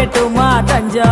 வைக்கட்டுமா தஞ்சா